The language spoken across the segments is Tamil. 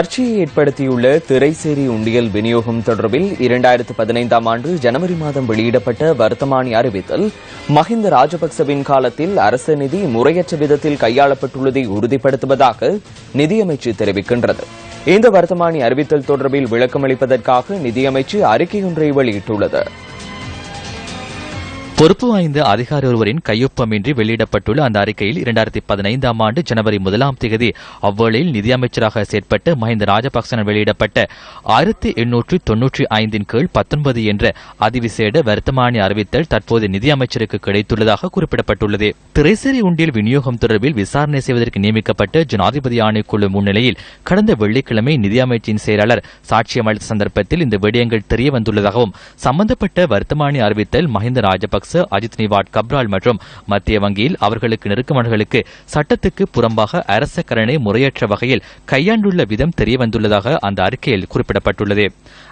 சர்ச்சையை ஏற்படுத்தியுள்ள திரைசேரி உண்டியல் விநியோகம் தொடர்பில் இரண்டாயிரத்து பதினைந்தாம் ஆண்டு ஜனவரி மாதம் வெளியிடப்பட்ட வர்த்தமானி அறிவித்தல் மஹிந்த ராஜபக்சவின் காலத்தில் அரச நிதி முறையற்ற விதத்தில் கையாளப்பட்டுள்ளதை உறுதிப்படுத்துவதாக நிதியமைச்சு தெரிவிக்கின்றது. இந்த வர்த்தமானி அறிவித்தல் தொடர்பில் விளக்கமளிப்பதற்காக நிதியமைச்சு அறிக்கை ஒன்றை வெளியிட்டுள்ளது. பொறுப்பு வாய்ந்த அதிகாரி ஒருவரின் கையொப்பமின்றி வெளியிடப்பட்டுள்ள அந்த அறிக்கையில் இரண்டாயிரத்தி பதினைந்தாம் ஆண்டு ஜனவரி முதலாம் தேதி அவ்வேளையில் நிதியமைச்சராக செயற்பட்ட மஹிந்த ராஜபக்சன வெளியிடப்பட்ட ஆயிரத்தி எண்ணூற்றி தொன்னூற்றி ஐந்தின் கீழ் பத்தொன்பது என்ற அதிவிசேட வர்த்தமானி அறிவித்தல் தற்போது நிதியமைச்சருக்கு கிடைத்துள்ளதாக குறிப்பிடப்பட்டுள்ளது. திரைசேரி உண்டியல் விநியோகம் தொடர்பில் விசாரணை செய்வதற்கு நியமிக்கப்பட்ட ஜனாதிபதி ஆணைக்குழு முன்னிலையில் கடந்த வெள்ளிக்கிழமை நிதியமைச்சின் செயலாளர் சாட்சியம் அளித்த சந்தர்ப்பத்தில் இந்த விடயங்கள் தெரிய வந்துள்ளதாகவும் சம்பந்தப்பட்ட வர்த்தமானி அறிவித்தல் மஹிந்த ராஜபக்ச அஜித் நிவாட் கப்ரால் மற்றும் மத்திய வங்கியில் அவர்களுக்கு நெருக்கமானவர்களுக்கு சட்டத்துக்கு புறம்பாக அரச கரணை முறையற்ற வகையில் கையாண்டுள்ள விதம் தெரியவந்துள்ளதாக அந்த அறிக்கையில் குறிப்பிடப்பட்டுள்ளது.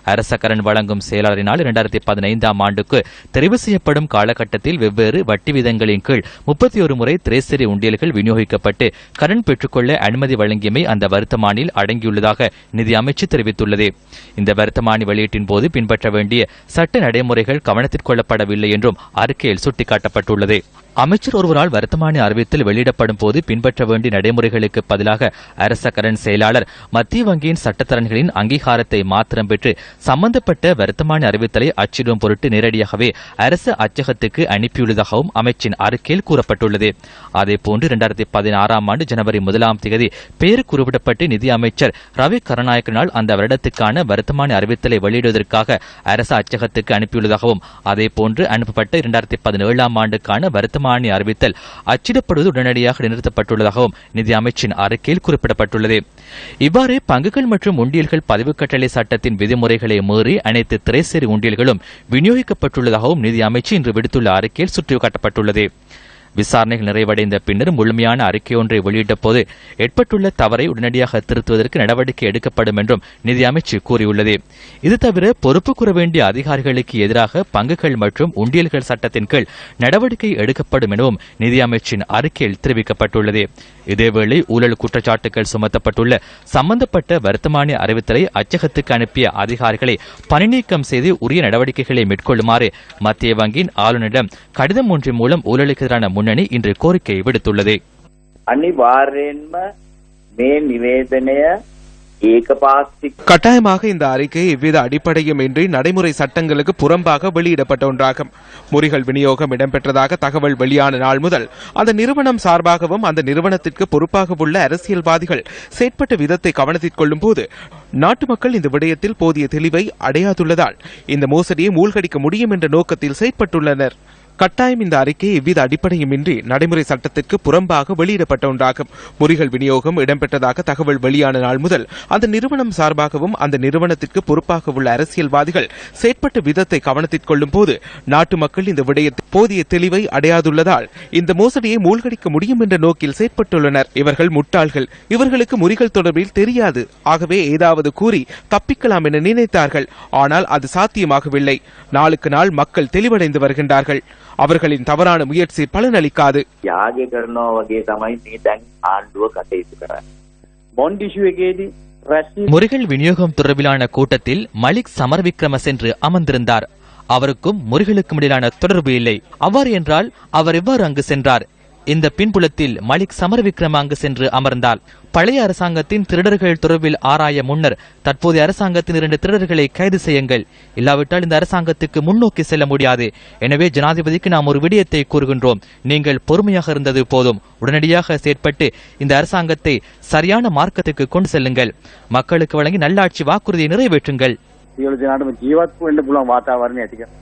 அரசக்கரன் வழங்கும் செயலாளரினால் இரண்டாயிரத்தி பதினைந்தாம் ஆண்டுக்கு தெரிவு செய்யப்படும் காலகட்டத்தில் வெவ்வேறு வட்டி விதங்களின் கீழ் முப்பத்தி ஒரு முறை திரேசரி உண்டியல்கள் விநியோகிக்கப்பட்டு கடன் பெற்றுக்கொள்ள அனுமதி வழங்கியமை அந்த வருத்தமானில் அடங்கியுள்ளதாக நிதி அமைச்சு தெரிவித்துள்ளது. இந்த வருத்தமானி வெளியீட்டின் போது பின்பற்ற வேண்டிய சட்ட நடைமுறைகள் கவனத்தில் கொள்ளப்படவில்லை என்றும் அறிக்கையில் சுட்டிக்காட்டப்பட்டுள்ளது. அமைச்சர் ஒருவரால் வர்த்தமானி அறிவித்தல் வெளியிடப்படும் போது பின்பற்ற வேண்டிய நடைமுறைகளுக்கு பதிலாக அரச கரண் செயலாளர் மத்திய வங்கியின் சட்டத்தரன்களின் அங்கீகாரத்தை மாத்திரம் பெற்று சம்பந்தப்பட்ட வருத்தமான அறிவித்தலை அச்சிடும் பொருட்டு நேரடியாகவே அரசு அச்சகத்துக்கு அனுப்பியுள்ளதாகவும் அமைச்சின் அறிக்கையில் கூறப்பட்டுள்ளது. அதேபோன்று இரண்டாயிரத்தி பதினாறாம் ஆண்டு ஜனவரி முதலாம் தேதி பேர் குறிப்பிடப்பட்டு நிதி அமைச்சர் ரவி கருணாயக்கனால் அந்த வருடத்துக்கான வருத்தமான அறிவித்தலை வெளியிடுவதற்காக அரசு அச்சகத்துக்கு அனுப்பியுள்ளதாகவும் அதேபோன்று அனுப்பப்பட்ட இரண்டாயிரத்தி பதினேழாம் ஆண்டுக்கான வருத்தமான அறிவித்தல் அச்சிடப்படுவது உடனடியாக நிறுத்தப்பட்டுள்ளதாகவும் நிதி அமைச்சின் அறிக்கையில் குறிப்பிடப்பட்டுள்ளது. இவ்வாறு பங்குகள் மற்றும் உண்டியல்கள் பதிவு கட்டளை சட்டத்தின் விதிமுறைகள் மீறி அனைத்து திரைசேரி உண்டியல்களும் விநியோகிக்கப்பட்டுள்ளதாகவும் நிதி அமைச்சு இன்று விடுத்துள்ள அறிக்கையில் சுட்டிக்காட்டப்பட்டுள்ளது. விசாரணைகள் நிறைவடைந்த பின்னர் முழுமையான அறிக்கை ஒன்றை வெளியிட்ட போது ஏற்பட்டுள்ள தவறை உடனடியாக திருத்துவதற்கு நடவடிக்கை எடுக்கப்படும் என்றும் நிதி அமைச்சு கூறியுள்ளது. இது தவிர பொறுப்பு கூற வேண்டிய அதிகாரிகளுக்கு எதிராக பங்குகள் மற்றும் உண்டியல்கள் சட்டத்தின் கீழ் நடவடிக்கை எடுக்கப்படும் எனவும் நிதி அமைச்சின் அறிக்கையில் தெரிவிக்கப்பட்டுள்ளது. இதேவேளை ஊழல் குற்றச்சாட்டுகள் சுமத்தப்பட்டுள்ள சம்பந்தப்பட்ட வர்த்தமானி அறிவித்தலை அச்சகத்துக்கு அனுப்பிய அதிகாரிகளை பணிநீக்கம் செய்து உரிய நடவடிக்கைகளை மேற்கொள்ளுமாறு மத்திய வங்கியின் ஆளுநரிடம் கடிதம் ஒன்றின் மூலம் ஊழலுக்கு எதிரான முன்னணி இன்று கோரிக்கை விடுத்துள்ளது. கட்டாயமாக இந்த அறிக்கை எவ்வித அடிப்படையும் இன்றி நடைமுறை சட்டங்களுக்கு புறம்பாக வெளியிடப்பட்ட ஒன்றாகும். முறிகள் விநியோகம் இடம்பெற்றதாக தகவல் வெளியான நாள் முதல் அந்த நிறுவனம் சார்பாகவும் அந்த நிறுவனத்திற்கு பொறுப்பாக உள்ள அரசியல்வாதிகள் செயற்பட்ட விதத்தை கவனத்தில் கொள்ளும் போது நாட்டு மக்கள் இந்த விடயத்தில் போதிய தெளிவை அடையாதுள்ளதால் இந்த மோசடியை மூழ்கடிக்க முடியும் என்ற நோக்கத்தில் செயற்பட்டுள்ளனர். கட்டாயம் இந்த அறிக்கை எவ்வித அடிப்படையுமின்றி நடைமுறை சட்டத்திற்கு புறம்பாக வெளியிடப்பட்ட ஒன்றாகும். முறிகள் விநியோகம் இடம்பெற்றதாக தகவல் வெளியான நாள் முதல் அந்த நிறுவனம் சார்பாகவும் அந்த நிறுவனத்திற்கு பொறுப்பாக உள்ள அரசியல்வாதிகள் செயற்பட்ட விதத்தை கவனத்தில் கொள்ளும் போது நாட்டு மக்கள் இந்த விடயத்தில் போதிய தெளிவை அடையாதுள்ளதால் இந்த மோசடியை மூழ்கடிக்க முடியும் என்ற நோக்கில் செயற்பட்டுள்ளனர். இவர்கள் முட்டாள்கள். இவர்களுக்கு முறிகள் தொடர்பில் தெரியாது. ஆகவே ஏதாவது கூறி தப்பிக்கலாம் என நினைத்தார்கள். ஆனால் அது சாத்தியமாகவில்லை. நாளுக்கு நாள் மக்கள் தெளிவடைந்து வருகின்றார்கள். அவர்களின் தவறான முயற்சி பலனளிக்காது යාගය කරනවා වගේ තමයි මේ දැන් ආණ්ඩුව කටයුතු කරන්නේ. බොන්ඩ් ඉෂුව එකේදී රැස්වීම முறிகள் விநியோகம் தொடர்பிலான கூட்டத்தில் மலிக் சமர்விக்ரம சென்று அமர்ந்திருந்தார் அவருக்கும் முறிகளுக்கும் இடையிலான தொடர்பு இல்லை அவ்வாறு என்றால் அவர் எவ்வாறு அங்கு சென்றார் இந்த பின்புலத்தில் மலிக் சமர விக்ரம அங்கு சென்று அமர்ந்தால் பழைய அரசாங்கத்தின் திருடர்கள் தொடர்பில் ஆராய முன்னர் தற்போதைய அரசாங்கத்தின் இரண்டு திருடர்களை கைது செய்யுங்கள். இல்லாவிட்டால் இந்த அரசாங்கத்துக்கு முன்னோக்கி செல்ல முடியாது. எனவே ஜனாதிபதிக்கு நாம் ஒரு விடயத்தை கூறுகின்றோம். நீங்கள் பொறுமையாக இருந்தது போதும். உடனடியாக செயற்பட்டு இந்த அரசாங்கத்தை சரியான மார்க்கத்துக்கு கொண்டு செல்லுங்கள். மக்களுக்கு வழங்கி நல்லாட்சி வாக்குறுதியை நிறைவேற்றுங்கள். ஜீவாத் வாத்தாவரணி அதிகம்